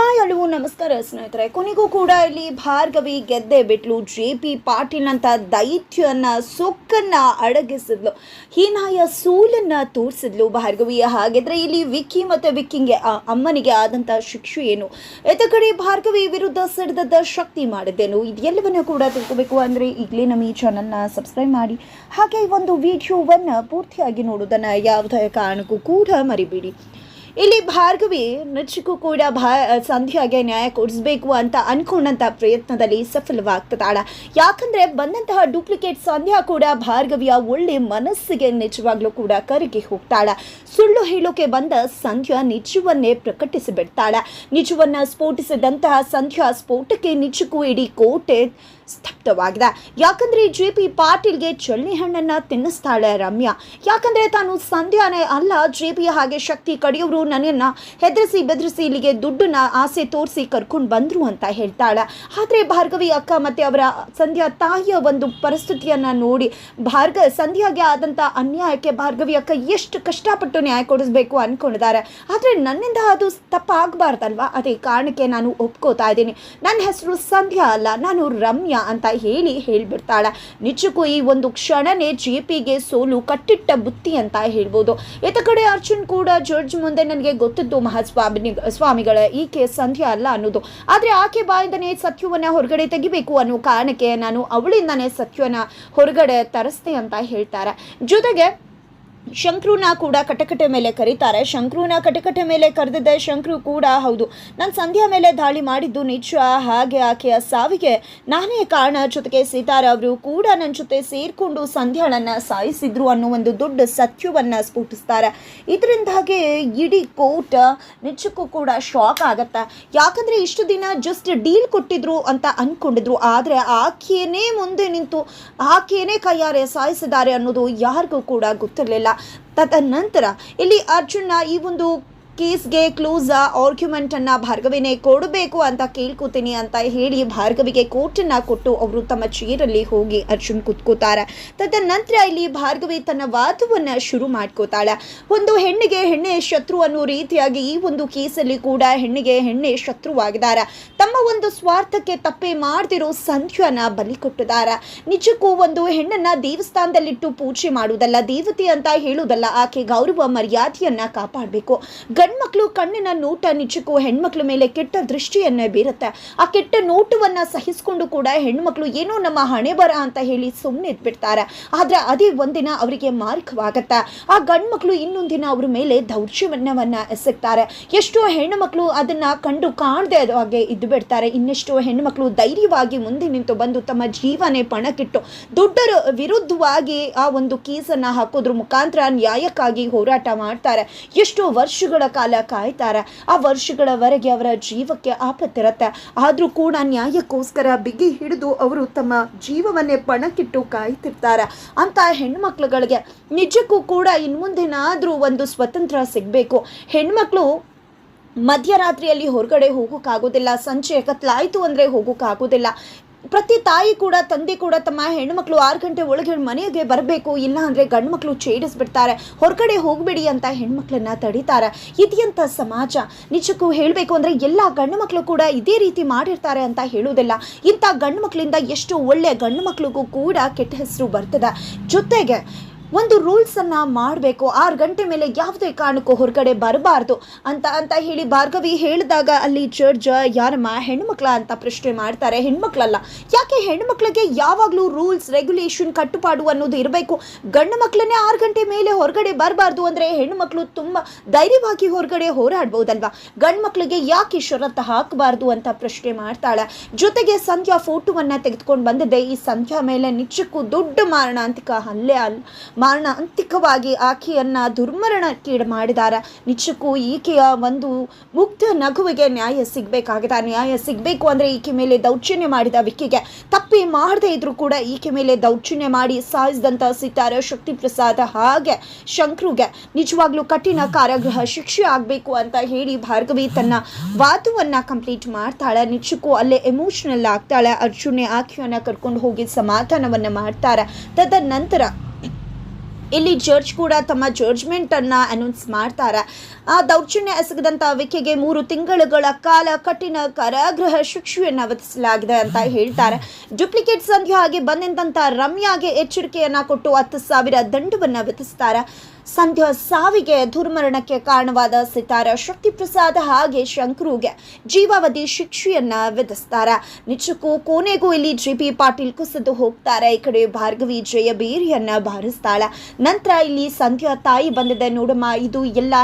Hi ಅಲ್ಲೂ ನಮಸ್ಕಾರ ಸ್ನೇಹಿತರೆ. ಕೊನೆಗೂ ಕೂಡ ಇಲ್ಲಿ ಭಾರ್ಗವಿ ಗೆದ್ದೆ ಬಿಟ್ಲು. ಜೆ ಪಿ ಪಾಟೀಲ್ ಅಂತ ದೈತ್ಯನ ಸೊಕ್ಕನ್ನ ಅಡಗಿಸಿದ್ಲು. ಹೀನಾಯ ಸೂಲನ್ನ ತೋರಿಸಿದ್ಲು ಭಾರ್ಗವಿ. ಹಾಗಿದ್ರೆ ಇಲ್ಲಿ ವಿಕ್ಕಿ ಮತ್ತು ವಿಕ್ಕಿಂಗೆ ಅಮ್ಮನಿಗೆ ಆದಂಥ ಶಿಕ್ಷೆ ಏನು? ಎತ್ತ ಕಡೆ ಭಾರ್ಗವಿ ವಿರುದ್ಧ ಸಿಡಿದದ್ದ ಶಕ್ತಿ ಮಾಡಿದ್ದೇನು? ಇದೆಲ್ಲವನ್ನ ಕೂಡ ತಿಳ್ಕೋಬೇಕು ಅಂದರೆ ಈಗಲೇ ನಮ್ಮ ಈ ಚಾನಲ್ನ ಸಬ್ಸ್ಕ್ರೈಬ್ ಮಾಡಿ. ಹಾಗೆ ಈ ಒಂದು ವಿಡಿಯೋವನ್ನು ಪೂರ್ತಿಯಾಗಿ ನೋಡೋದನ್ನು ಯಾವುದೇ ಕಾರಣಕ್ಕೂ ಕೂಡ ಮರಿಬೇಡಿ. ಇಲ್ಲಿ ಭಾರ್ಗವಿ ನಿಜಕ್ಕೂ ಕೂಡ ಭಾ, ಸಂಧ್ಯಾಗೆ ನ್ಯಾಯ ಕೊಡಿಸ್ಬೇಕು ಅಂತ ಅನ್ಕೊಂಡಂತ ಪ್ರಯತ್ನದಲ್ಲಿ ಸಫಲವಾಗ್ತದಾಳ ಯಾಕಂದ್ರೆ ಬಂದಂತಹ ಡೂಪ್ಲಿಕೇಟ್ ಸಂಧ್ಯಾ ಕೂಡ ಭಾರ್ಗವಿಯ ಒಳ್ಳೆ ಮನಸ್ಸಿಗೆ ನಿಜವಾಗ್ಲೂ ಕೂಡ ಕರಗಿ ಹೋಗ್ತಾಳ. ಸುಳ್ಳು ಹೇಳೋಕೆ ಬಂದ ಸಂಧ್ಯಾ ನಿಜವನ್ನೇ ಪ್ರಕಟಿಸಿಬಿಡ್ತಾಳ. ನಿಜವನ್ನ ಸ್ಫೋಟಿಸಿದಂತಹ ಸಂಧ್ಯಾ ಸ್ಫೋಟಕ್ಕೆ ನಿಜಕ್ಕೂ ಇಡೀ ಕೋಟೆ ಸ್ತಬ್ಧವಾಗಿದೆ. ಯಾಕಂದ್ರೆ ಜೆ ಪಿ ಪಾಟೀಲ್ಗೆ ಚಳ್ಳಿ ಹಣ್ಣನ್ನ ತಿನ್ನಿಸ್ತಾಳೆ ರಮ್ಯಾ. ಯಾಕಂದ್ರೆ ತಾನು ಸಂಧ್ಯಾನೇ ಅಲ್ಲ ಜೆ ಪಿ ಹಾಗೆ ಶಕ್ತಿ ಕಡಿಯೋರು ನನ್ನನ್ನ ಹೆದರಿಸಿ ಬೆದರಿಸಿ ಇಲ್ಲಿಗೆ ದುಡ್ಡನ್ನ ಆಸೆ ತೋರಿಸಿ ಕರ್ಕೊಂಡು ಬಂದರು ಅಂತ ಹೇಳ್ತಾಳೆ. ಆದ್ರೆ ಭಾರ್ಗವಿ ಅಕ್ಕ ಮತ್ತೆ ಅವರ ಸಂಧ್ಯಾ ತಾಯಿಯ ಒಂದು ಪರಿಸ್ಥಿತಿಯನ್ನ ನೋಡಿ ಭಾರ್ಗ, ಸಂಧ್ಯಾಗೆ ಆದಂತ ಅನ್ಯಾಯಕ್ಕೆ ಭಾರ್ಗವಿ ಅಕ್ಕ ಎಷ್ಟು ಕಷ್ಟಪಟ್ಟು ನ್ಯಾಯ ಕೊಡಿಸ್ಬೇಕು ಅಂದ್ಕೊಂಡಿದ್ದಾರೆ ಆದ್ರೆ ನನ್ನಿಂದ ಅದು ತಪ್ಪಾಗಬಾರ್ದಲ್ವಾ? ಅದೇ ಕಾರಣಕ್ಕೆ ನಾನು ಒಪ್ಕೋತಾ ಇದ್ದೀನಿ. ನನ್ನ ಹೆಸರು ಸಂಧ್ಯಾ ಅಲ್ಲ, ನಾನು ರಮ್ಯಾ. ಅಂತ ಹೇಳಿ ಹೇಳಿಬಿಡ್ತಾಳೆ. ನಿಜಕ್ಕೂ ಈ ಒಂದು ಕ್ಷಣನೇ ಜೆ ಪಿಗೆ ಸೋಲು ಕಟ್ಟಿಟ್ಟ ಬುತ್ತಿ ಅಂತ ಹೇಳ್ಬೋದು. ಏತ ಕಡೆ ಅರ್ಜುನ್ ಕೂಡ ಜಡ್ಜ್ ಮುಂದೆ ನನಗೆ ಗೊತ್ತಿದ್ದು ಮಹಾಸ್ವಾಮಿ ಸ್ವಾಮಿಗಳ ಈಕೆ ಸಂಧ್ಯಾ ಅಲ್ಲ ಅನ್ನೋದು. ಆದರೆ ಆಕೆ ಬಾಯಿಂದನೇ ಸತ್ಯವನ್ನ ಹೊರಗಡೆ ತೆಗಿಬೇಕು ಅನ್ನೋ ಕಾರಣಕ್ಕೆ ನಾನು ಅವಳಿಂದನೇ ಸತ್ಯವನ್ನ ಹೊರಗಡೆ ತರಿಸ್ತೆ ಅಂತ ಹೇಳ್ತಾರೆ. ಜೊತೆಗೆ ಶಂಕ್ರುನ ಕೂಡ ಕಟಕಟೆ ಮೇಲೆ ಕರೀತಾರೆ. ಶಂಕ್ರೂನ ಕಟಕಟೆ ಮೇಲೆ ಕರೆದಿದ್ದೆ ಶಂಕ್ರು ಕೂಡ ಹೌದು. ನಾನು ಸಂಧ್ಯಾ ಮೇಲೆ ದಾಳಿ ಮಾಡಿದ್ದು ನಿಜ. ಹಾಗೆ ಆಕೆಯ ಸಾವಿಗೆ ನಾನೇ ಕಾರಣ ಜೊತೆಗೆ ಸೀತಾರ ಅವರು ಕೂಡ ನನ್ನ ಜೊತೆ ಸೇರಿಕೊಂಡು ಸಂಧ್ಯಾಳನ್ನ ಸಾಯಿಸಿದ್ರು ಅನ್ನೋ ಒಂದು ದೊಡ್ಡ ಸತ್ಯವನ್ನ ಸ್ಫೋಟಿಸ್ತಾರೆ. ಇದರಿಂದಾಗಿ ಇಡೀ ಕೋರ್ಟ್ ನಿಜಕ್ಕೂ ಕೂಡ ಶಾಕ್ ಆಗತ್ತೆ. ಯಾಕಂದ್ರೆ ಇಷ್ಟು ದಿನ ಜಸ್ಟ್ ಡೀಲ್ ಕೊಟ್ಟಿದ್ರು ಅಂತ ಅಂದ್ಕೊಂಡಿದ್ರು ಆದರೆ ಆಕೆಯೇ ಮುಂದೆ ನಿಂತು ಆಕೆಯೇ ಕೈಯಾರೆ ಸಾಯಿಸಿದ್ದಾರೆ ಅನ್ನೋದು ಯಾರಿಗೂ ಕೂಡ ಗೊತ್ತಿರಲಿಲ್ಲ. ತದನಂತರ ಇಲ್ಲಿ ಅರ್ಜುನ ಈ ಒಂದು ಕೇಸ್ಗೆ ಕ್ಲೋಸ್ ಆರ್ಗ್ಯುಮೆಂಟ್ ಅನ್ನ ಭಾರ್ಗವಿನೇ ಕೊಡಬೇಕು ಅಂತ ಕೇಳ್ಕೊತೀನಿ ಅಂತ ಹೇಳಿ ಭಾರ್ಗವಿಗೆ ಕೋರ್ಟನ್ನ ಕೊಟ್ಟು ಅವರು ತಮ್ಮ ಚೇರಲ್ಲಿ ಹೋಗಿ ಅರ್ಜುನ್ ಕುತ್ಕೋತಾರೆ. ತದನಂತರ ಇಲ್ಲಿ ಭಾರ್ಗವಿ ತನ್ನ ವಾದವನ್ನ ಶುರು ಮಾಡ್ಕೋತಾಳೆ. ಒಂದು ಹೆಣ್ಣಿಗೆ ಹೆಣ್ಣೆ ಶತ್ರು ಅನ್ನೋ ರೀತಿಯಾಗಿ ಈ ಒಂದು ಕೇಸಲ್ಲಿ ಕೂಡ ಹೆಣ್ಣಿಗೆ ಹೆಣ್ಣೆ ಶತ್ರುವಾಗಿದ್ದಾರೆ. ತಮ್ಮ ಒಂದು ಸ್ವಾರ್ಥಕ್ಕೆ ತಪ್ಪೆ ಮಾಡದಿರೋ ಸಂಧ್ಯಾನ ಬಲಿ ಕೊಟ್ಟಿದ್ದಾರೆ. ನಿಜಕ್ಕೂ ಒಂದು ಹೆಣ್ಣನ್ನ ದೇವಸ್ಥಾನದಲ್ಲಿಟ್ಟು ಪೂಜೆ ಮಾಡುವುದಲ್ಲ, ದೇವತೆ ಅಂತ ಹೇಳುವುದಲ್ಲ, ಆಕೆ ಗೌರವ ಮರ್ಯಾದೆಯನ್ನ ಕಾಪಾಡಬೇಕು. ಗಂಡ್ಮಕ್ಳು ಕಣ್ಣಿನ ನೋಟ ನಿಜಕ್ಕೂ ಹೆಣ್ಮಕ್ಳ ಮೇಲೆ ಕೆಟ್ಟ ದೃಷ್ಟಿಯನ್ನೇ ಬೀರುತ್ತೆ. ಆ ಕೆಟ್ಟ ನೋಟವನ್ನು ಸಹಿಸಿಕೊಂಡು ಕೂಡ ಹೆಣ್ಮಕ್ಳು ಏನೋ ನಮ್ಮ ಹಣೆ ಬರ ಅಂತ ಹೇಳಿ ಸುಮ್ಮನೆ ಇದ್ಬಿಡ್ತಾರೆ. ಆದ್ರೆ ಅದೇ ಒಂದಿನ ಅವರಿಗೆ ಮಾರಕವಾಗತ್ತೆ. ಆ ಗಂಡ್ಮಕ್ಳು ಇನ್ನೊಂದಿನ ಅವ್ರ ಮೇಲೆ ದೌರ್ಜನ್ಯವನ್ನ ಎಸಗ್ತಾರೆ. ಎಷ್ಟೋ ಹೆಣ್ಣುಮಕ್ಳು ಅದನ್ನ ಕಂಡು ಕಾಣದೆ ಹಾಗೆ ಇದ್ದು ಬಿಡ್ತಾರೆ ಇನ್ನೆಷ್ಟೋ ಹೆಣ್ಣುಮಕ್ಳು ಧೈರ್ಯವಾಗಿ ಮುಂದೆ ನಿಂತು ಬಂದು ತಮ್ಮ ಜೀವನೇ ಪಣಕ್ಕಿಟ್ಟು ದೊಡ್ಡರ ವಿರುದ್ಧವಾಗಿ ಆ ಒಂದು ಕೇಸನ್ನು ಹಾಕೋದ್ರ ಮುಖಾಂತರ ನ್ಯಾಯಕ್ಕಾಗಿ ಹೋರಾಟ ಮಾಡ್ತಾರೆ. ಎಷ್ಟೋ ವರ್ಷಗಳ ಕಾಲ ಕಾಯ್ತಾರೆ. ಆ ವರ್ಷಗಳವರೆಗೆ ಅವರ ಜೀವಕ್ಕೆ ಆಪತ್ತಿರತ್ತೆ ಆದರೂ ಕೂಡ ನ್ಯಾಯಕ್ಕೋಸ್ಕರ ಬಿಗಿ ಹಿಡಿದು ಅವರು ತಮ್ಮ ಜೀವವನ್ನೇ ಪಣಕ್ಕಿಟ್ಟು ಕಾಯ್ತಿರ್ತಾರೆ. ಅಂತ ಹೆಣ್ಮಕ್ಳುಗಳಿಗೆ ನಿಜಕ್ಕೂ ಕೂಡ ಇನ್ಮುಂದೇನಾದರೂ ಒಂದು ಸ್ವತಂತ್ರ ಸಿಗಬೇಕು. ಹೆಣ್ಮಕ್ಳು ಮಧ್ಯರಾತ್ರಿಯಲ್ಲಿ ಹೊರಗಡೆ ಹೋಗೋಕ್ಕಾಗೋದಿಲ್ಲ, ಸಂಜೆ ಕತ್ಲಾಯಿತು ಅಂದರೆ ಹೋಗೋಕ್ಕಾಗೋದಿಲ್ಲ. ಪ್ರತಿ ತಾಯಿ ಕೂಡ, ತಂದೆ ಕೂಡ ತಮ್ಮ ಹೆಣ್ಮಕ್ಳು ಆರು ಗಂಟೆ ಒಳಗೆ ಮನೆಗೆ ಬರಬೇಕು. ಇಲ್ಲ ಅಂದರೆ ಗಂಡು ಮಕ್ಕಳು ಛೇಡಿಸ್ಬಿಡ್ತಾರೆ. ಹೊರಗಡೆ ಹೋಗಬೇಡಿ ಅಂತ ಹೆಣ್ಮಕ್ಳನ್ನ ತಡೀತಾರೆ. ಇದೆಯಂಥ ಸಮಾಜ. ನಿಜಕ್ಕೂ ಹೇಳಬೇಕು ಅಂದರೆ ಎಲ್ಲ ಗಂಡು ಕೂಡ ಇದೇ ರೀತಿ ಮಾಡಿರ್ತಾರೆ ಅಂತ ಹೇಳೋದಿಲ್ಲ ಇಂಥ ಗಂಡು ಮಕ್ಕಳಿಂದ ಎಷ್ಟು ಒಳ್ಳೆಯ ಗಂಡು ಮಕ್ಕಳಿಗೂ ಕೂಡ ಕೆಟ್ಟ ಹೆಸರು ಬರ್ತದೆ. ಜೊತೆಗೆ ಒಂದು ರೂಲ್ಸನ್ನು ಮಾಡಬೇಕು. ಆರು ಗಂಟೆ ಮೇಲೆ ಯಾವುದೇ ಕಾರಣಕ್ಕೂ ಹೊರಗಡೆ ಬರಬಾರ್ದು ಅಂತ ಅಂತ ಹೇಳಿ ಭಾರ್ಗವಿ ಹೇಳಿದಾಗ ಅಲ್ಲಿ ಜಡ್ಜ್ ಯಾರಮ್ಮ ಹೆಣ್ಮಕ್ಳ ಅಂತ ಪ್ರಶ್ನೆ ಮಾಡ್ತಾರೆ. ಹೆಣ್ಮಕ್ಳಲ್ಲ, ಯಾಕೆ ಹೆಣ್ಮಕ್ಳಿಗೆ ಯಾವಾಗಲೂ ರೂಲ್ಸ್ ರೆಗ್ಯುಲೇಷನ್ ಕಟ್ಟುಪಾಡು ಅನ್ನೋದು ಇರಬೇಕು? ಗಂಡು ಮಕ್ಕಳನ್ನೇ ಆರು ಗಂಟೆ ಮೇಲೆ ಹೊರಗಡೆ ಬರಬಾರ್ದು ಅಂದರೆ ಹೆಣ್ಮಕ್ಳು ತುಂಬ ಧೈರ್ಯವಾಗಿ ಹೊರಗಡೆ ಹೋರಾಡ್ಬೋದಲ್ವಾ? ಗಂಡು ಮಕ್ಕಳಿಗೆ ಯಾಕೆ ಷರತ್ತು ಹಾಕಬಾರ್ದು ಅಂತ ಪ್ರಶ್ನೆ ಮಾಡ್ತಾಳೆ. ಜೊತೆಗೆ ಸಂಧ್ಯಾ ಫೋಟೋವನ್ನು ತೆಗೆದುಕೊಂಡು ಬಂದಿದೆ. ಈ ಸಂಧ್ಯಾ ಮೇಲೆ ನಿಜಕ್ಕೂ ದೊಡ್ಡ ಮಾರಣಾಂತಿಕ ಹಲ್ಲೆ ಅಲ್ ಮಾರಣಾಂತಿಕವಾಗಿ ಆಕೆಯನ್ನ ದುರ್ಮರಣಕ್ಕೀಡು ಮಾಡಿದಾರ. ನಿಜಕ್ಕೂ ಈಕೆಯ ಒಂದು ಮುಗ್ಧ ನಗುವಿಗೆ ನ್ಯಾಯ ಸಿಗಬೇಕಾಗಿದೆ. ನ್ಯಾಯ ಸಿಗಬೇಕು ಅಂದರೆ ಈಕೆ ಮೇಲೆ ದೌರ್ಜನ್ಯ ಮಾಡಿದ ವಿಕ್ಕಿಗೆ. ತಪ್ಪಿ ಮಾಡದೇ ಇದ್ರೂ ಕೂಡ ಈಕೆ ಮೇಲೆ ದೌರ್ಜನ್ಯ ಮಾಡಿ ಸಾಯಿಸಿದಂಥ ಸಿತಾರ ಶಕ್ತಿ ಪ್ರಸಾದ ಹಾಗೆ ಶಂಕ್ರುಗೆ. ನಿಜವಾಗ್ಲೂ ಕಠಿಣ ಕಾರಾಗೃಹ ಶಿಕ್ಷೆ ಆಗಬೇಕು ಅಂತ ಹೇಳಿ ಭಾರ್ಗವಿ ತನ್ನ ವಾದವನ್ನ ಕಂಪ್ಲೀಟ್ ಮಾಡ್ತಾಳೆ. ನಿಜಕ್ಕೂ ಅಲ್ಲೇ ಎಮೋಷನಲ್ ಆಗ್ತಾಳೆ. ಅರ್ಜುನೆ ಆಕೆಯನ್ನು ಕರ್ಕೊಂಡು ಹೋಗಿ ಸಮಾಧಾನವನ್ನು ಮಾಡ್ತಾರೆ. ತದನಂತರ ಇಲ್ಲಿ ಜಡ್ಜ್ ಕೂಡ ತಮ್ಮ ಜಡ್ಜ್ಮೆಂಟನ್ನು ಅನೌನ್ಸ್ ಮಾಡ್ತಾರೆ. ದೌರ್ಜನ್ಯ ಎಸಗಿದಂತಹ ವಿಕೆಗೆ ಮೂರು ತಿಂಗಳುಗಳ ಕಾಲ ಕಠಿಣ ಕಾರಾಗೃಹ ಶಿಕ್ಷೆಯನ್ನು ವಿಧಿಸಲಾಗಿದೆ ಅಂತ ಹೇಳ್ತಾರೆ. ಡುಪ್ಲಿಕೇಟ್ ಸಂಧ್ಯ ಆಗಿ ಬಂದಂತ ರಮ್ಯಾಗೆ ಎಚ್ಚರಿಕೆಯನ್ನ ಕೊಟ್ಟು ಹತ್ತು ಸಾವಿರ ದಂಡವನ್ನ ವಿಧಿಸ್ತಾರೆ. ಸಂಧ್ಯಾ ಸಾವಿಗೆ ದುರ್ಮರಣಕ್ಕೆ ಕಾರಣವಾದ ಸಿತಾರ ಶಕ್ತಿ ಪ್ರಸಾದ ಹಾಗೆ ಶಂಕರುಗೆ ಜೀವಾವಧಿ ಶಿಕ್ಷೆಯನ್ನ ವಿಧಿಸ್ತಾರೆ. ನಿಜಕ್ಕೂ ಕೊನೆಗೂ ಇಲ್ಲಿ ಜಿ ಪಿ ಪಾಟೀಲ್ ಕುಸಿದು ಹೋಗ್ತಾರೆ. ಈ ಕಡೆ ಭಾರ್ಗವಿ ಜಯ ಬೀರಿಯನ್ನ ಬಾರಿಸ್ತಾಳೆ. ನಂತರ ಇಲ್ಲಿ ಸಂಧ್ಯಾ ತಾಯಿ ಬಂದಿದೆ. ನೋಡಮ್ಮ, ಇದು ಎಲ್ಲ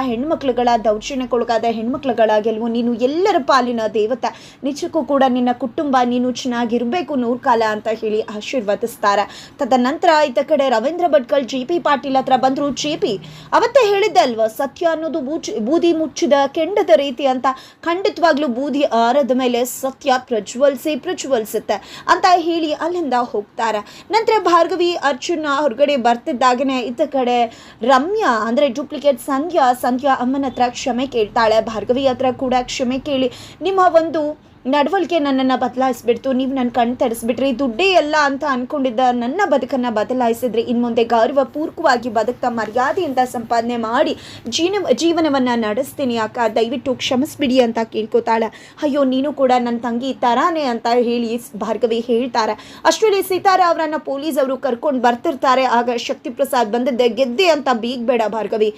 ಹೆಣ್ಮಕ್ಳುಗಳ ದೌರ್ಜನ್ಯಕ್ಕೊಳಗಾದ ಹೆಣ್ಮಕ್ಳುಗಳ ಗೆಲುವು, ನೀನು ಎಲ್ಲರ ಪಾಲಿನ ದೇವತೆ. ನಿಜಕ್ಕೂ ಕೂಡ ನಿನ್ನ ಕುಟುಂಬ ನೀನು ಚೆನ್ನಾಗಿರಬೇಕು ನೂರು ಕಾಲ ಅಂತ ಹೇಳಿ ಆಶೀರ್ವದಿಸ್ತಾರೆ. ತದನಂತರ ಇತ್ತ ಕಡೆ ರವೀಂದ್ರ ಭಟ್ಕಲ್ ಜಿ ಪಿ ಪಾಟೀಲ್ ಹತ್ರ ಬಂದರು. ಜಿ ಪಿ ಅವತ್ತೇ ಹೇಳಿದ್ದೆ ಅಲ್ವಾ ಸತ್ಯ ಅನ್ನೋದು ಬೂಚಿ, ಬೂದಿ ಮುಚ್ಚಿದ ಕೆಂಡದ ರೀತಿ ಅಂತ. ಖಂಡಿತವಾಗ್ಲೂ ಬೂದಿ ಆರದ ಮೇಲೆ ಸತ್ಯ ಪ್ರಜ್ವಲಿಸಿ ಪ್ರಜ್ವಲಿಸುತ್ತೆ ಅಂತ ಹೇಳಿ ಅಲ್ಲಿಂದ ಹೋಗ್ತಾರೆ. ನಂತರ ಭಾರ್ಗವಿ, ಅರ್ಜುನ ಹೊರಗಡೆ ಬರ್ತಿದ್ದಾಗನೇ ಇತ್ತ ಕಡೆ ರಮ್ಯಾ, ಅಂದ್ರೆ ಡೂಪ್ಲಿಕೇಟ್ ಸಂಧ್ಯಾ ಸಂಧ್ಯಾ ಅಮ್ಮನ ಹತ್ರ ಕ್ಷಮೆ ಕೇಳ್ತಾಳೆ, ಭಾರ್ಗವಿ ಹತ್ರ ಕೂಡ ಕ್ಷಮೆ ಕೇಳಿ, ನಿಮ್ಮ ಒಂದು ನಡವಳಿಕೆ ನನ್ನನ್ನು ಬದಲಾಯಿಸ್ಬಿಡ್ತು, ನೀವು ನನ್ನ ಕಣ್ಣು ತರಿಸ್ಬಿಟ್ರಿ, ದುಡ್ಡೇ ಎಲ್ಲ ಅಂತ ಅಂದ್ಕೊಂಡಿದ್ದ ನನ್ನ ಬದುಕನ್ನು ಬದಲಾಯಿಸಿದ್ರಿ ಇನ್ನು ಮುಂದೆ ಗೌರವಪೂರ್ವಕವಾಗಿ ಬದುಕ್ತಾ ಮರ್ಯಾದೆಯಿಂದ ಸಂಪಾದನೆ ಮಾಡಿ ಜೀನ, ಜೀವನವನ್ನು ನಡೆಸ್ತೀನಿ ಅಕ್ಕ, ದಯವಿಟ್ಟು ಕ್ಷಮಿಸ್ಬಿಡಿ ಅಂತ ಕೇಳ್ಕೊತಾಳೆ. ಅಯ್ಯೋ, ನೀನು ಕೂಡ ನನ್ನ ತಂಗಿ ತರಾನೇ ಅಂತ ಹೇಳಿ ಭಾರ್ಗವಿ ಹೇಳ್ತಾರೆ. ಅಷ್ಟರಲ್ಲಿ ಸೀತಾರ ಅವರನ್ನು ಪೊಲೀಸ್ ಅವರು ಕರ್ಕೊಂಡು ಬರ್ತಿರ್ತಾರೆ, ಆಗ ಶಕ್ತಿ ಪ್ರಸಾದ್ ಬಂದಿದ್ದೆ, ಗೆದ್ದೆ ಅಂತ ಬೀಗ್ಬೇಡ ಭಾರ್ಗವಿ.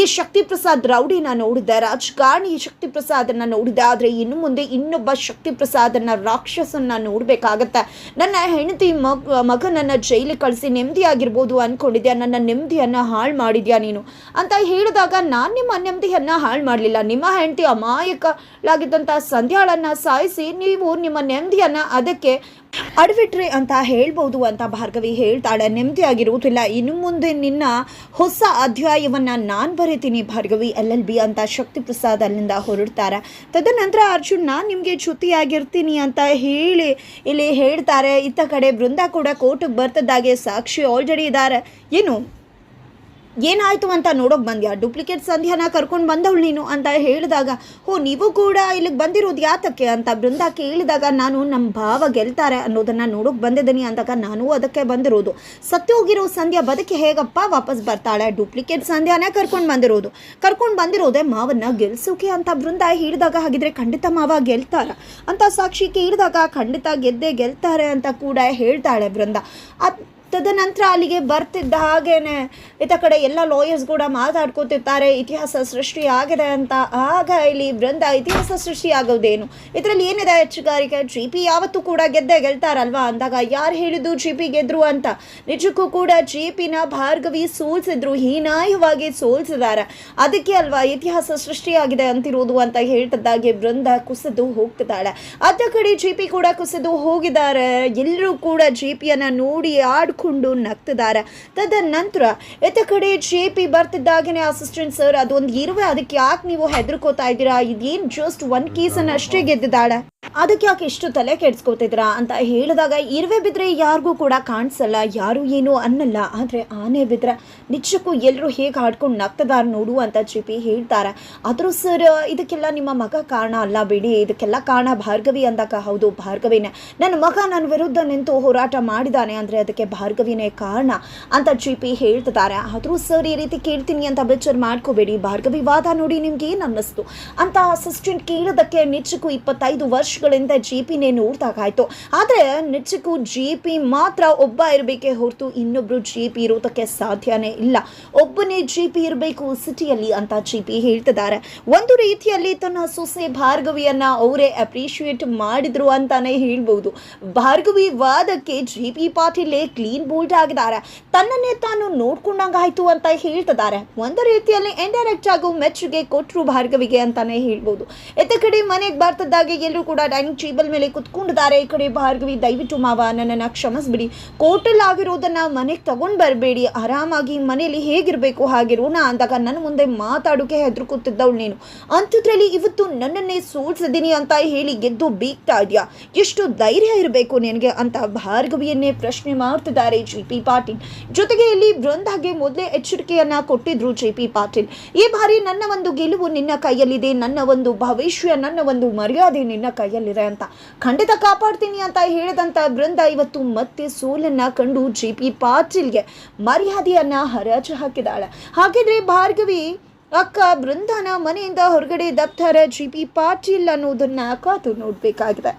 ಈ ಶಕ್ತಿ ಪ್ರಸಾದ್ ರೌಡಿನ ನೋಡಿದ ರಾಜಕಾರಣಿ ಶಕ್ತಿ ಪ್ರಸಾದನ್ನ ನೋಡಿದ, ಆದರೆ ಇನ್ನು ಮುಂದೆ ಇನ್ನೊಬ್ಬ ಶಕ್ತಿ ಪ್ರಸಾದನ್ನ ರಾಕ್ಷಸನ್ನ ನೋಡಬೇಕಾಗತ್ತೆ. ನನ್ನ ಹೆಂಡತಿ ಮಗ, ಮಗನನ್ನ ಜೈಲಿಗೆ ಕಳಿಸಿ ನೆಮ್ಮದಿಯಾಗಿರ್ಬೋದು ಅನ್ಕೊಂಡಿದ್ಯಾ? ನನ್ನ ನೆಮ್ಮದಿಯನ್ನ ಹಾಳು ಮಾಡಿದ್ಯಾ ನೀನು? ಅಂತ ಹೇಳಿದಾಗ, ನಾನು ನಿಮ್ಮ ನೆಮ್ಮದಿಯನ್ನ ಹಾಳು ಮಾಡಲಿಲ್ಲ. ನಿಮ್ಮ ಹೆಂಡತಿ ಅಮಾಯಕಳಾಗಿದ್ದಂಥ ಸಂಧ್ಯಾಳನ್ನ ಸಾಯಿಸಿ ನೀವು ನಿಮ್ಮ ನೆಮ್ಮದಿಯನ್ನ ಅದಕ್ಕೆ ಅಡ್ಬಿಟ್ರಿ ಅಂತ ಹೇಳ್ಬೋದು ಅಂತ ಭಾರ್ಗವಿ ಹೇಳ್ತಾಳೆ. ನೆಮ್ಮದಿ ಆಗಿರುವುದಿಲ್ಲ ಇನ್ನು ಮುಂದೆ ನಿನ್ನ ಹೊಸ ಅಧ್ಯಾಯವನ್ನ ನಾನು ಬರೀತೀನಿ ಭಾರ್ಗವಿ. ಎಲ್ ಎಲ್ ಬಿ ಅಂತ ಶಕ್ತಿ ಪ್ರಸಾದ್ ಅಲ್ಲಿಂದ ಹೊರಡ್ತಾರೆ. ತದನಂತರ ಅರ್ಜುನ್, ನಾನು ನಿಮಗೆ ಜೊತೆಯಾಗಿರ್ತೀನಿ ಅಂತ ಹೇಳಿ, ಇಲ್ಲಿ ಹೇಳ್ತಾರೆ. ಇತ್ತ ಕಡೆ ಬೃಂದ ಕೂಡ ಕೋರ್ಟಿಗೆ ಬರ್ತದಾಗೆ ಸಾಕ್ಷಿ ಆಲ್ರೆಡಿ ಇದ್ದಾರೆ. ಏನು? ಏನಾಯ್ತು ಅಂತ ನೋಡೋಕೆ ಬಂದ್ಯಾ? ಡೂಪ್ಲಿಕೇಟ್ ಸಂಧ್ಯಾನ ಕರ್ಕೊಂಡು ಬಂದವಳು ನೀನು ಅಂತ ಹೇಳಿದಾಗ ಓ ನೀವು ಕೂಡ ಇಲ್ಲಿಗೆ ಬಂದಿರೋದು ಯಾತಕ್ಕೆ? ಅಂತ ಬೃಂದ ಕೇಳಿದಾಗ, ನಾನು ನಮ್ಮ ಭಾವ ಗೆಲ್ತಾರೆ ಅನ್ನೋದನ್ನ ನೋಡೋಕೆ ಬಂದಿದ್ದೀನಿ ಅಂದಾಗ ನಾನು ಅದಕ್ಕೆ ಬಂದಿರೋದು. ಸತ್ತೋಗಿರೋ ಸಂಧ್ಯಾ ಬದುಕಿ ಹೇಗಪ್ಪ ವಾಪಸ್ ಬರ್ತಾಳೆ? ಡೂಪ್ಲಿಕೇಟ್ ಸಂಧ್ಯಾನೇ ಕರ್ಕೊಂಡು ಬಂದಿರೋದು. ಕರ್ಕೊಂಡು ಬಂದಿರೋದೆ ಮಾವನ್ನ ಗೆಲ್ಸೋಕೆ ಅಂತ ಬೃಂದ ಹೇಳಿದಾಗ ಹಾಗಿದ್ರೆ ಖಂಡಿತ ಮಾವ ಗೆಲ್ತಾರ? ಅಂತ ಸಾಕ್ಷಿ ಕೇಳಿದಾಗ, ಖಂಡಿತ ಗೆದ್ದೇ ಗೆಲ್ತಾರೆ ಅಂತ ಕೂಡ ಹೇಳ್ತಾಳೆ ಬೃಂದ. ಅದ್ ತದನಂತರ ಅಲ್ಲಿಗೆ ಬರ್ತಿದ್ದ ಹಾಗೇನೆ ಇತ ಕಡೆ ಎಲ್ಲ ಲಾಯರ್ಸ್ ಕೂಡ ಮಾತಾಡ್ಕೋತಿರ್ತಾರೆ, ಇತಿಹಾಸ ಸೃಷ್ಟಿ ಆಗಿದೆ ಅಂತ. ಆಗ ಇಲ್ಲಿ ಬೃಂದ ಇತಿಹಾಸ ಸೃಷ್ಟಿ ಆಗೋದೇನು ಇದರಲ್ಲಿ ಏನಿದೆ ಹೆಚ್ಚುಗಾರಿಕೆ ಜಿ ಪಿ ಯಾವತ್ತೂ ಕೂಡ ಗೆದ್ದೆ ಗೆಲ್ತಾರಲ್ವಾ? ಅಂದಾಗ ಯಾರು ಹೇಳಿದ್ದು ಜಿ ಪಿ ಗೆದ್ರು ಅಂತ? ನಿಜಕ್ಕೂ ಕೂಡ ಜಿ ಪಿನ ಭಾರ್ಗವಿ ಸೋಲ್ಸಿದ್ರು, ಹೀನಾಯವಾಗಿ ಸೋಲ್ಸಿದ್ದಾರೆ ಅದಕ್ಕೆ ಅಲ್ವಾ ಇತಿಹಾಸ ಸೃಷ್ಟಿಯಾಗಿದೆ ಅಂತಿರೋದು ಅಂತ ಹೇಳ್ತಿದ್ದಾಗೆ ಬೃಂದ ಕುಸಿದು ಹೋಗ್ತಿದ್ದಾಳೆ. ಅದ ಕಡೆ ಜಿ ಪಿ ಕೂಡ ಕುಸಿದು ಹೋಗಿದ್ದಾರೆ. ಎಲ್ಲರೂ ಕೂಡ ಜಿ ಪಿಯನ್ನ ನೋಡಿ ಆಡ್ಕೊಂಡು ನಗ್ತಿದ್ದಾರೆ. ತದನಂತರ ಎತ್ತ ಕಡೆ ಜೆ ಪಿ ಬರ್ತಿದ್ದಾಗನೇ ಅಸಿಸ್ಟೆಂಟ್ ಸರ್ ಅದೊಂದು ಇರುವೆ, ಅದಕ್ಕೆ ಯಾಕೆ ನೀವು ಹೆದರ್ಕೋತಾ ಇದ್ದೀರಾ? ಇದೇನು ಜಸ್ಟ್ ಒನ್ ಕೇಸನ್ನು ಅಷ್ಟೇ ಗೆದ್ದಿದ್ದಾಳೆ. ಅದಕ್ಕೆ ಯಾಕೆ ಇಷ್ಟು ತಲೆ ಕೆಡ್ಸ್ಕೋತಿದ್ರಾ ಅಂತ ಹೇಳಿದಾಗ, ಇರುವೆ ಬಿದ್ದರೆ ಯಾರಿಗೂ ಕೂಡ ಕಾಣಿಸಲ್ಲ, ಯಾರು ಏನು ಅನ್ನಲ್ಲ. ಆದರೆ ಆನೆ ಬಿದ್ದರೆ ನಿಜಕ್ಕೂ ಎಲ್ಲರೂ ಹೇಗೆ ಆಡ್ಕೊಂಡು ನಗ್ತದಾರ ನೋಡು ಅಂತ ಜಿ ಪಿ ಹೇಳ್ತಾರೆ. ಆದರೂ ಸರ್, ಇದಕ್ಕೆಲ್ಲ ನಿಮ್ಮ ಮಗ ಕಾರಣ ಅಲ್ಲ ಬಿಡಿ. ಇದಕ್ಕೆಲ್ಲ ಕಾರಣ ಭಾರ್ಗವಿ ಅಂದಾಗ ಹೌದು, ಭಾರ್ಗವಿನೇ. ನನ್ನ ಮಗ ನನ್ನ ವಿರುದ್ಧ ನಿಂತು ಹೋರಾಟ ಮಾಡಿದ್ದಾನೆ ಅಂದರೆ ಅದಕ್ಕೆ ಭಾರ್ಗವಿನೇ ಕಾರಣ ಅಂತ ಜಿಪಿ ಹೇಳ್ತಿದ್ದಾರೆ ಆದರೂ ಸರ್, ಈ ರೀತಿ ಕೇಳ್ತೀನಿ ಅಂತ ಬೆಚ್ಚರ್ ಮಾಡ್ಕೋಬೇಡಿ. ಭಾರ್ಗವಿ ವಾದ ನೋಡಿ ನಿಮ್ಗೆ ಏನು ಅನ್ನಿಸ್ತು? ಅಂತ ಅಸಿಸ್ಟೆಂಟ್ ಕೇಳೋದಕ್ಕೆ ನಿಜಕ್ಕೂ ಇಪ್ಪತ್ತೈದು ವರ್ಷಗಳಿಂದ ಜಿ ಪಿನೇ ನೋಡ್ದಾಗಾಯ್ತು ಆದರೆ ನಿಜಕ್ಕೂ ಜಿ ಪಿ ಮಾತ್ರ ಒಬ್ಬ ಇರಬೇಕೇ ಹೊರತು ಇನ್ನೊಬ್ರು ಜಿ ಪಿ ಇರೋದಕ್ಕೆ ಸಾಧ್ಯನೇ ಇಲ್ಲ. ಒಬ್ಬನೇ ಜಿ ಪಿ ಇರಬೇಕು ಸಿಟಿಯಲ್ಲಿ ಅಂತ ಜಿ ಪಿ ಹೇಳ್ತಿದ್ದಾರೆ. ಒಂದು ರೀತಿಯಲ್ಲಿ ತನ್ನ ಸೊಸೆ ಭಾರ್ಗವಿಯನ್ನ ಅವರೇ ಅಪ್ರಿಷಿಯೇಟ್ ಮಾಡಿದ್ರು ಅಂತಾನೆ ಹೇಳ್ಬೋದು. ಭಾರ್ಗವಿ ವಾದಕ್ಕೆ ಜಿ ಪಿ ಪಾಟೀಲೇ ಕ್ಲೀನ್ ಬೋಲ್ಡ್ ಆಗಿದ್ದಾರೆ. ತನ್ನನ್ನೇ ತಾನು ನೋಡ್ಕೊಂಡಂಗಾಯ್ತು ಅಂತ ಹೇಳ್ತಿದ್ದಾರೆ. ಒಂದು ರೀತಿಯಲ್ಲಿ ಇಂಡೈರೆಕ್ಟ್ ಆಗು ಮೆಚ್ಚುಗೆ ಕೊಟ್ಟರು ಭಾರ್ಗವಿಗೆ ಅಂತಾನೆ ಹೇಳ್ಬೋದು. ಎತ್ತ ಕಡೆ ಮನೆಗೆ ಬರ್ತಿದ್ದಾಗ ಎಲ್ಲರೂ ಕೂಡ ಡೈನಿಂಗ್ ಟೇಬಲ್ ಮೇಲೆ ಕುತ್ಕೊಂಡಿದ್ದಾರೆ. ಈ ಕಡೆ ಭಾರ್ಗವಿ, ದಯವಿಟ್ಟು ಮಾವ, ನನ್ನನ್ನು ಕ್ಷಮಿಸ್ಬಿಡಿ. ಕೋರ್ಟಲ್ಲಿ ಆಗಿರೋದನ್ನ ಮನೆಗೆ ತಗೊಂಡು ಬರಬೇಡಿ. ಆರಾಮಾಗಿ ಮನೆಯಲ್ಲಿ ಹೇಗಿರಬೇಕು, ಹಾಗಿರೋಣ ಅಂದಾಗ ನನ್ನ ಮುಂದೆ ಮಾತಾಡೋಕೆ ಹೆದರ್ಕೊತಿದ್ದವಳು ನೀನು. ಅಂಥದ್ರಲ್ಲಿ ಇವತ್ತು ನನ್ನನ್ನೇ ಸೋಲ್ಸಿದ್ದೀನಿ ಅಂತ ಹೇಳಿ ಗೆದ್ದು ಬೀಗ್ತಾ ಇದೆಯಾ? ಎಷ್ಟು ಧೈರ್ಯ ಇರಬೇಕು ನಿನಗೆ ಅಂತ ಭಾರ್ಗವಿಯನ್ನೇ ಪ್ರಶ್ನೆ ಮಾಡ್ತಿದ್ದಾರೆ ಜಿ ಪಿ ಪಾಟೀಲ್. ಜೊತೆಗೆ ಇಲ್ಲಿ ಬೃಂದಾಗೆ ಮೊದಲೇ ಎಚ್ಚರಿಕೆಯನ್ನ ಕೊಟ್ಟಿದ್ರು ಜೆ ಪಿ ಪಾಟೀಲ್. ಈ ಬಾರಿ ನನ್ನ ಒಂದು ಗೆಲುವು ನಿನ್ನ ಕೈಯಲ್ಲಿದೆ. ನನ್ನ ಒಂದು ಭವಿಷ್ಯ, ನನ್ನ ಒಂದು ಮರ್ಯಾದೆ ನಿನ್ನ ಕೈಯಲ್ಲಿದೆ ಅಂತ. ಖಂಡಿತ ಕಾಪಾಡ್ತೀನಿ ಅಂತ ಹೇಳಿದಂತ ಬೃಂದ ಇವತ್ತು ಮತ್ತೆ ಸೋಲನ್ನ ಕಂಡು ಜಿ ಪಿ ಪಾಟೀಲ್ಗೆ ಮರ್ಯಾದೆಯನ್ನ ಹರಾಜು ಹಾಕಿದಾಳೆ ಹಾಗಿದ್ರೆ ಭಾರ್ಗವಿ, ಅಕ್ಕ ಬೃಂದನ ಮನೆಯಿಂದ ಹೊರಗಡೆ ದಪ್ತರ ಜಿ ಪಿ ಪಾಟೀಲ್ ಅನ್ನೋದನ್ನ ಕಾತು ನೋಡಬೇಕಾಗಿದೆ.